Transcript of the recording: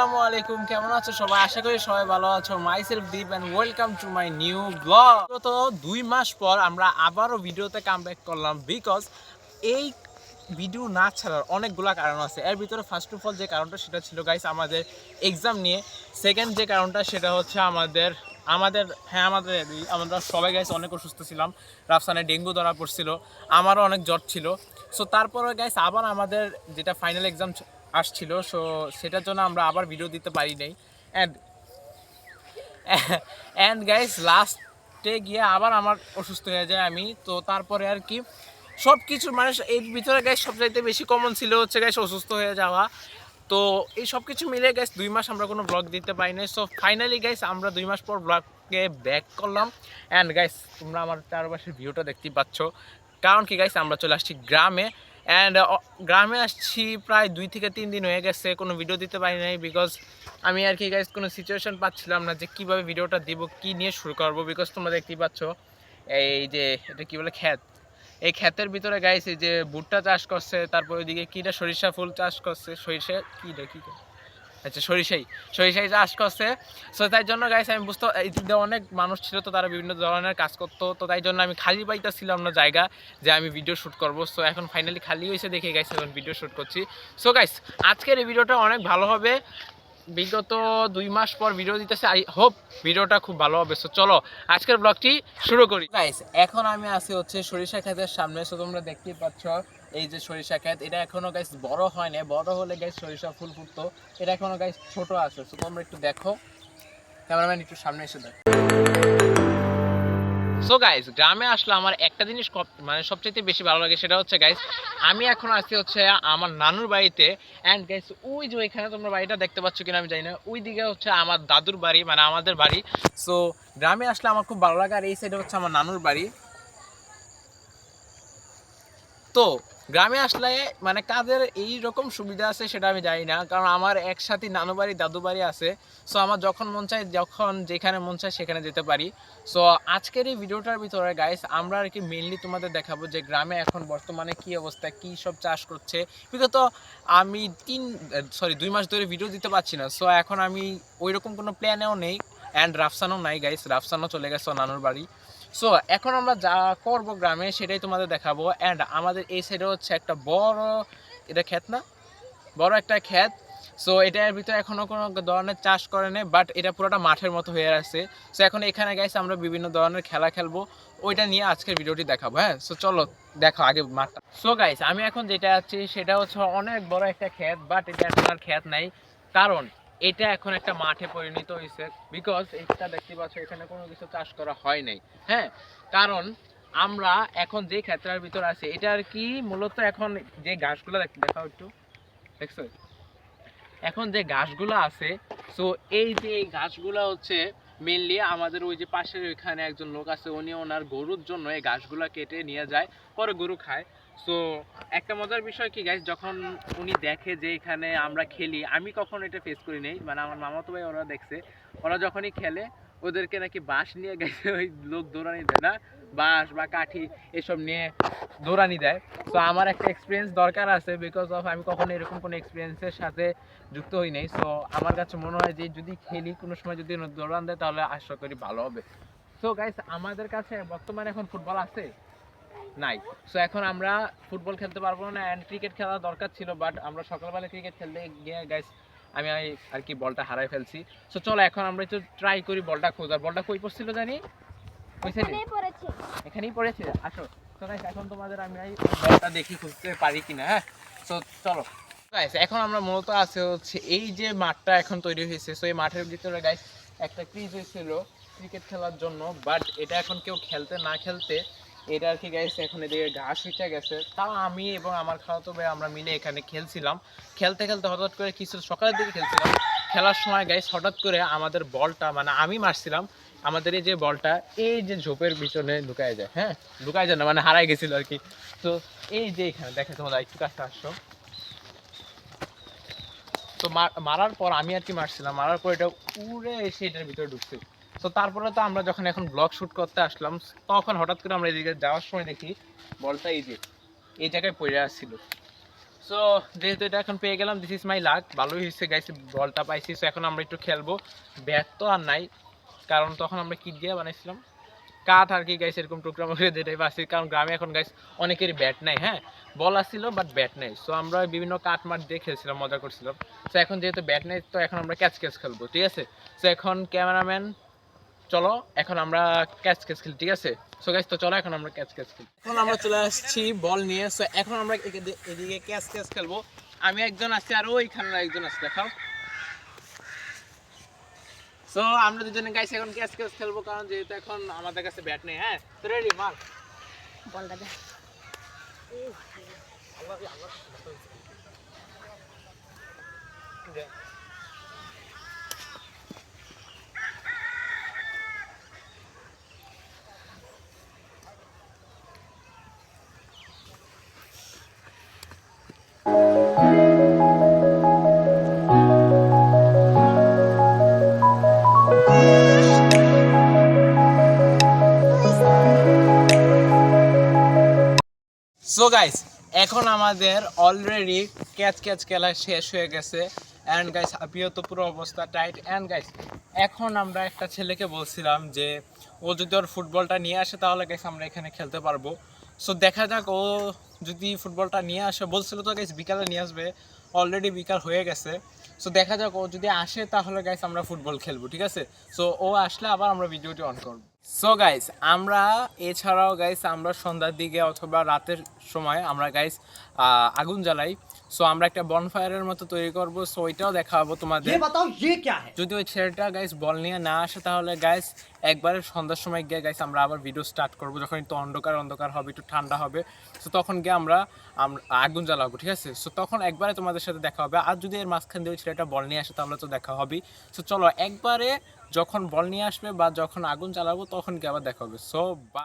আসসালামু আলাইকুম, কেমন আছো সবাই? আশা করি সবাই ভালো আছো। My self Deep and welcome to my new blog তো দুই মাস পর আমরা আবারও ভিডিওতে কামব্যাক করলাম বিকজ এই ভিডিও না ছাড়ার অনেকগুলা কারণ আছে। এর ভিতরে ফার্স্ট অফ অল যে কারণটা সেটা ছিল গাইস আমাদের এক্সাম নিয়ে। সেকেন্ড যে কারণটা সেটা হচ্ছে আমাদের আমাদের হ্যাঁ আমাদের, আমরা সবাই গাইস অনেক অসুস্থ ছিলাম। রাফসানে ডেঙ্গু ধরা পড়ছিল। আমারও অনেক জ্বর ছিল। সো তারপরে গাইস আবার আমাদের যেটা ফাইনাল এক্সাম আসছিল সো সেটার জন্য আমরা আবার ভিডিও দিতে পারি নাই। অ্যান্ড অ্যান্ড গাইস লাস্টে গিয়ে আবার আমার অসুস্থ হয়ে যায় আমি। তো তারপরে আর কি সব কিছু মানে এর ভিতরে গাইস সবচাইতে বেশি কমন ছিল হচ্ছে গাইস অসুস্থ হয়ে যাওয়া। তো এই সব কিছু মিলে গাইস দুই মাস আমরা কোনো ব্লগ দিতে পারি নাই। সো ফাইনালি গাইস আমরা দুই মাস পর ব্লগকে ব্যাক করলাম। অ্যান্ড গাইস তোমরা আমার চারপাশের ভিউটা দেখতেই পাচ্ছ। কারণ কি গাইস আমরা চলে আসছি গ্রামে। অ্যান্ড গ্রামে আসছি প্রায় দুই থেকে তিন দিন হয়ে গেছে, কোনো ভিডিও দিতে পারি নাই বিকজ আমি আর কি গাইজ কোনো সিচুয়েশন পাচ্ছিলাম না যে কীভাবে ভিডিওটা দিব, কী নিয়ে শুরু করব বিকজ তোমরা দেখতেই পাচ্ছ এই যে, এটা কী বলে খ্যাত এই ক্ষেতের ভিতরে গাইছে যে ভুট্টা চাষ করছে, তারপর ওইদিকে কীটা সরিষা ফুল চাষ করছে, সরিষা কীটা কী আচ্ছা সরিষাই। সরিষাই চাষ করছে। সো তাই জন্য গাইস আমি বুঝতে দিয়ে অনেক মানুষ ছিল তো, তারা বিভিন্ন ধরনের কাজ করতো। তো তাই জন্য আমি খালি পাইতেছিলাম না জায়গা যে আমি ভিডিও শ্যুট করব। সো এখন ফাইনালি খালি হয়েছে দেখে গাইস এখন ভিডিও শ্যুট করছি। সো গাইস আজকের এই ভিডিওটা অনেক ভালো হবে। বিগত দুই মাস পর ভিডিও দিতেছে। আই হোপ ভিডিওটা খুব ভালো হবে। সো চলো, আজকের ব্লগটি শুরু করি। গাইস এখন আমি আছি হচ্ছে সরিষা ক্ষেতের সামনে। সো তোমরা দেখতেই পাচ্ছ এই যে সরিষা ক্ষেত। এটা এখনও গাইস বড় হয় না বড় হলে গাইস সরিষা ফুল ফুটতো। এটা এখনও গাইস ছোট আছে। সো তোমরা একটু দেখো। ক্যামেরাম্যান একটু সামনে এসে দেখো। সো গাইজ গ্রামে আসলে আমার একটা জিনিস মানে সবচেয়ে বেশি ভালো লাগে সেটা হচ্ছে গাইজ আমি এখন আসছি হচ্ছে আমার নানুর বাড়িতে। অ্যান্ড গাইজ ওই যে ওইখানে তোমরা বাড়িটা দেখতে পাচ্ছ কিনা আমি জানি না। ওই দিকে হচ্ছে আমার দাদুর বাড়ি মানে আমাদের বাড়ি। সো গ্রামে আসলে আমার খুব ভালো লাগে আর এই সাইডে হচ্ছে আমার নানুর বাড়ি। তো গ্রামে আসলে মানে কাদের এই রকম সুবিধা আছে সেটা আমি জানি না, কারণ আমার একসাথে নানু বাড়ি, দাদু বাড়ি আছে। সো আমার যখন মন চায়, যখন যেখানে মন চায় সেখানে যেতে পারি। সো আজকের এই ভিডিওটার ভিতরে গাইস আমরা আর কি মেনলি তোমাদের দেখাবো যে গ্রামে এখন বর্তমানে কি অবস্থা, কি সব চাষ করছে। বিগত আমি তিন সরি দুই মাস ধরে ভিডিও দিতে পারছি না। সো এখন আমি ওই রকম কোনো প্ল্যানেও নেই অ্যান্ড রাফসানও নাই গাইস রাফসানও চলে গেছে নানুর বাড়ি। সো এখন আমরা যা করব গ্রামে, সেটাই তোমাদের দেখাবো। অ্যান্ড আমাদের এই সাইডে হচ্ছে একটা বড়, এটা ক্ষেত না? বড় একটা ক্ষেত। সো এটার ভিতরে এখনও কোনো ধরনের চাষ করে নেই বাট এটা পুরোটা মাঠের মতো হয়ে আছে। সো এখন এখানে গাইছে আমরা বিভিন্ন ধরনের খেলা খেলব। ওইটা নিয়ে আজকের ভিডিওটি দেখাবো হ্যাঁ? সো চলো, দেখো আগে মাঠটা। সো গাইস আমি এখন যেটা আছি, সেটা হচ্ছে অনেক বড় একটা ক্ষেত বাট এটা এখন আর ক্ষেত নাই। কারণ এটা এখন একটা মাঠে পরিণত হয়েছে বিকজ এটা দেখতে পাচ্ছ, এখানে কোনো কিছু চাষ করা হয় নাই। হ্যাঁ কারণ আমরা এখন যে ক্ষেত্রের ভিতর আছে এটা আর কি মূলত এখন যে ঘাসগুলো দেখ দেখাও একটু। দেখছ? এখন যে ঘাসগুলো আছে সো এই যে এই ঘাসগুলো হচ্ছে মেনলি আমাদের ওই যে পাশের ওইখানে একজন লোক আছে, উনি ওনার গরুর জন্য এই ঘাসগুলো কেটে নিয়ে যায়, পরে গরু খায়। সো একটা মজার বিষয় কি গাইস যখন উনি দেখে যে এখানে আমরা খেলি, আমি কখনো এটা ফেস করি নাই। মানে আমার মামাতো ভাই ওরা দেখছে। ওরা যখনই খেলে, ওদেরকে নাকি বাঁশ নিয়ে গেছে ওই লোক দৌড়ানি দেয় না? বাঁশ বা কাঠি এসব নিয়ে দৌড়ানি দেয়। তো আমার একটা এক্সপিরিয়েন্স দরকার আছে বিকজ অফ আমি কখনো এরকম কোনো এক্সপিরিয়েন্সের সাথে যুক্ত হই নাই। সো আমার কাছে মনে হয় যে যদি খেলি, কোনো সময় যদি দৌড়ান দেয়, তাহলে আশা করি ভালো হবে। সো গাইস আমাদের কাছে বর্তমানে এখন ফুটবল আছে। নাই। সো এখন আমরা ফুটবল খেলতে পারব না অ্যান্ড ক্রিকেট খেলা দরকার ছিল বাট আমরা সকালবেলা ক্রিকেট খেলতে গিয়ে গাইস আমি আর কি বলটা হারাই ফেলছি। সো চলো এখন আমরা একটু ট্রাই করি বলটা খোঁজার। বলটা কই পড়ছিল জানি? এখানেই পড়েছে। আসো। তো গাইস এখন তোমাদের আমি বলটা দেখি খুঁজতে পারি কিনা হ্যাঁ? তো চলো। গাইস এখন আমরা মূলত আছে হচ্ছে এই যে মাঠটা এখন তৈরি হয়েছে। সো এই মাঠের ভিতরে গাইস একটা ক্রিজ হয়েছিল ক্রিকেট খেলার জন্য বাট এটা এখন কেউ খেলতে না খেলতে এটা আর কি গাইস এখন এদিকে ঘাস উঠে গেছে। তাও আমি এবং আমার খাওয়াতো ভাই আমরা মিলে এখানে খেলছিলাম। খেলতে খেলতে হঠাৎ করে কিছু সকালের দিকে খেলছিলাম। খেলার সময় গাইস হঠাৎ করে আমাদের বলটা মানে আমি মারছিলাম, আমাদের এই যে বলটা, এই যে ঝোপের পিছনে লুকায় যায় হ্যাঁ? লুকায় যায় না মানে হারাই গেছিল আর কি। তো এই যে এখানে, দেখে তোমরা, একটু কাছে আসছো তো মারার পর আমি আর কি মারছিলাম, মারার পর এটা উড়ে এসে এটার ভিতরে ঢুকছে। তো তারপরে তো আমরা যখন এখন ব্লগ শুট করতে আসলাম, তখন হঠাৎ করে আমরা এদিকে যাওয়ার সময় দেখি বলটা এই যে, এই জায়গায় পড়ে আসছিল। সো যেহেতু এটা এখন পেয়ে গেলাম দিস ইজ মাই লাক ভালোই হয়েছে গাইস বলটা পাইছি। সো এখন আমরা একটু খেলব। ব্যাট তো আর নাই, কারণ তখন আমরা কিট দিয়ে বানাইছিলাম। কাঠ আর কি গাইস এরকম টুকরা মুখে যেটাই পাচ্ছি, কারণ গ্রামে এখন গাইস অনেকেরই ব্যাট নাই হ্যাঁ? বল আসছিল বাট ব্যাট নেই। সো আমরা বিভিন্ন কাঠ মাঠ দিয়ে খেলছিলাম, মজা করছিলাম। সো এখন যেহেতু ব্যাট নেই, তো এখন আমরা ক্যাচ ক্যাচ খেলব, ঠিক আছে? সো এখন ক্যামেরাম্যান চলো এখন আমরা ক্যাচ ক্যাচ খেলি ঠিক আছে? সো গাইস তো চলো এখন আমরা ক্যাচ ক্যাচ খেলি এখন আমরা চলে আসছি বল নিয়ে সো এখন আমরা এদিকে- এদিকে ক্যাচ ক্যাচ খেলব। আমি একজন আছি আর ওইখানে একজন আছে দেখাও। সো আমরা দুজনে গাইস এখন ক্যাচ ক্যাচ খেলব কারণ যেহেতু এখন আমাদের কাছে ব্যাট নেই হ্যাঁ? তো রেডি মার। বলটা দে। সো গাইস এখন আমাদের অলরেডি ক্যাচ ক্যাচ খেলা শেষ হয়ে গেছে। অ্যান্ড গাইস হাপিও তো পুরো অবস্থা টাইট অ্যান্ড গাইস এখন আমরা একটা ছেলেকে বলছিলাম যে, ও যদি ওর ফুটবলটা নিয়ে আসে, তাহলে গাইস আমরা এখানে খেলতে পারব। সো দেখা যাক, ও যদি ফুটবলটা নিয়ে আসে, বলছিল তো গাইস বিকালে নিয়ে আসবে। অলরেডি বিকাল হয়ে গেছে। সো দেখা যাক, ও যদি আসে, তাহলে গাইস আমরা ফুটবল খেলব, ঠিক আছে? সো ও আসলে আবার আমরা ভিডিওটি অন করব। সো গাইস আমরা এছাড়াও গাইস আমরা সন্ধ্যার দিকে অথবা রাতের সময় আমরা গাইস আগুন জ্বালাই। সো আমরা একটা বনফায়ারের মতো তৈরি করব। সো ওইটাও দেখাবো তোমাদের। যদি ওই ছেলেটা গাইস বল নিয়ে না আসে তাহলে গাইস একবারে সন্ধ্যার সময় গিয়ে গাইস আমরা আবার ভিডিও স্টার্ট করব। যখন একটু অন্ধকার অন্ধকার হবে একটু ঠান্ডা হবে। সো তখন গিয়ে আমরা আগুন জ্বালাবো ঠিক আছে? সো তখন একবারে তোমাদের সাথে দেখা হবে। আর যদি এর মাঝখান দিয়ে ওই ছেলেটা বল নিয়ে আসে তাহলে তো দেখা হবেই। সো চলো একবারে যখন বল নিয়ে আসবে বা যখন আগুন চালাবো তখন কি আবার দেখা হবে। সো বা